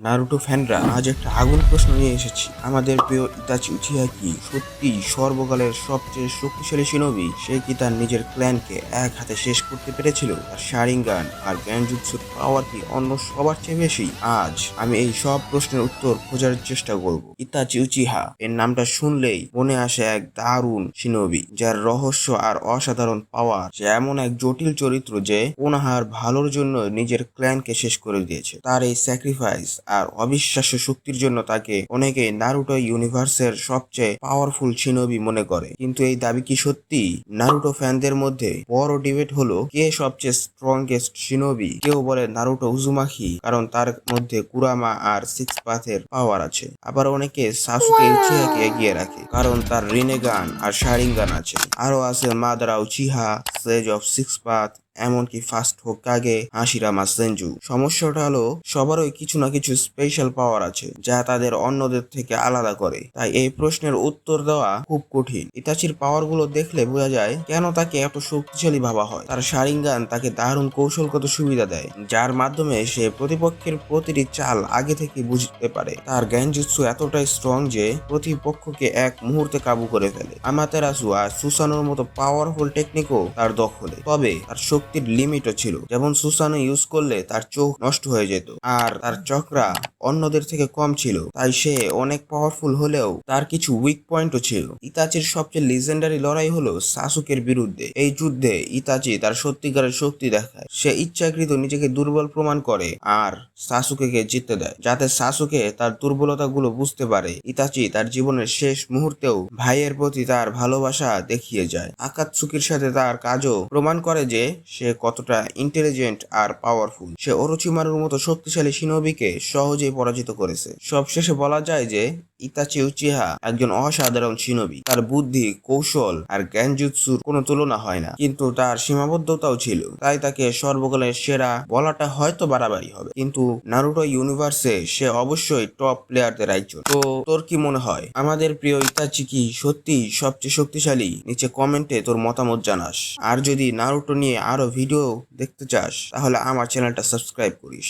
Naruto ফ্যানরা, আজ একটা আগুন প্রশ্ন নিয়ে এসেছি। আমাদের প্রিয় ইতাচি উচিহা কি সত্যি সর্বকালের সবচেয়ে শক্তিশালী শিনবি? সে কি তার নিজের ক্ল্যানকে এক হাতে শেষ করতে পেরেছিল? তার শারিঙ্গান আর জ্ঞানজুৎসুর পাওয়ার কি অন্য সবার চেয়ে বেশি? আজ আমি এই সব প্রশ্নের উত্তর খোঁজার চেষ্টা করব। ইতাচি উচিহা, এর নামটা শুনলেই মনে আসে এক দারুণ শিনবি, যার রহস্য আর অসাধারণ পাওয়ার সে এমন এক জটিল চরিত্র যে ওনাহার ভালোর জন্য নিজের ক্ল্যানকে শেষ করে দিয়েছে। তার এই স্যাক্রিফাইস আর অবিশ্বাস্য শক্তির জন্য তাকে অনেকে নারুটো ইউনিভার্সের সবচেয়ে পাওয়ারফুল শিনবি মনে করে। কিন্তু এই দাবি কি সত্যি? নারুটো ফ্যানদের মধ্যে বড় ডিবেট হলো কে সবচেয়ে স্ট্রংগেস্ট শিনবি কেউ বলে নারুটো উজুমাখি কারণ তার মধ্যে কুরামা আর সিক্স পাথের পাওয়ার আছে। আবার অনেকে সাসুকে উচিহাকে এগিয়ে রাখে কারণ তার রিনেগান আর শারিঙ্গান আছে। আরও আছে Madara Uchiha sage of six path এমনকি ফাস্ট হোকাগে হাসিরা সেনজু সমস্যাটা হলো, সবারই কিছু না কিছু স্পেশাল পাওয়ার আছে, যা তাদের অন্যদের থেকে আলাদা করে। তাই এই প্রশ্নের উত্তর দেওয়া খুব কঠিন। ইতাচির পাওয়ারগুলো দেখলে বোঝা যায়, কেন তাকে এত শক্তিশালী ভাবা হয়। তার শারিঙ্গান তাকে দারুণ কৌশলগত সুবিধা দেয়, যার মাধ্যমে সে প্রতিপক্ষের প্রতিটি চাল আগে থেকে বুঝতে পারে। তার জ্ঞানজুৎসু এতটাই স্ট্রং যে প্রতিপক্ষকে এক মুহূর্তে কাবু করে ফেলে। আমাতেরাসু আর সুসানোর মতো পাওয়ারফুল টেকনিকও তার দখলে। তবে তার শক্তির লিমিটও ছিল। যেমন সুসানো ইউজ করলে তার চোখ নষ্ট হয়ে যেত আর তার চক্রা অন্যদের থেকে কম ছিল। তাই সে অনেক পাওয়ারফুল হলেও তার কিছু উইক পয়েন্টও ছিল। ইতাচির সবচেয়ে লিজেন্ডারি লড়াই হলো সাসুকের বিরুদ্ধে। এই যুদ্ধে ইতাচি তার সত্যিকারের শক্তি দেখায়। সে ইচ্ছাকৃত নিজেকে দুর্বল প্রমাণ করে আর সাসুকেকে জিততে দেয়। যাতে সাসুকে তার দুর্বলতাগুলো বুঝতে পারে, ইতাচি তার জীবনের শেষ মুহূর্তেও ভাইয়ের প্রতি তার ভালোবাসা দেখিয়ে যায়। আকাতসুকির সাথে তার কাজও প্রমাণ করে যে সে কতটা ইন্টেলিজেন্ট আর পাওয়ারফুল সে অরুচিমারুর মতো শক্তিশালী শিনবিকে সহজেই পরাজিত করেছে। সবশেষে বলা যায় যে ইতাচি উচিহা একজন অসাধারণ শিনবি তার বুদ্ধি, কৌশল আর জ্ঞানজুৎসুর কোনো তুলনা হয় না। কিন্তু তার সীমাবদ্ধতাও ছিল। তাই তাকে সর্বকালের সেরা বলাটা হয়তো বাড়াবাড়ি হবে। কিন্তু নারুটো ইউনিভার্সে সে অবশ্যই টপ প্লেয়ারদের একজন। তো তোর কি মনে হয়? আমাদের প্রিয় ইতাচি কি সত্যি সবচেয়ে শক্তিশালী? নিচে কমেন্টে তোর মতামত জানাস। আর যদি নারুটো নিয়ে আরও ভিডিও দেখতে চাস তাহলে আমার চ্যানেলটা সাবস্ক্রাইব করিস।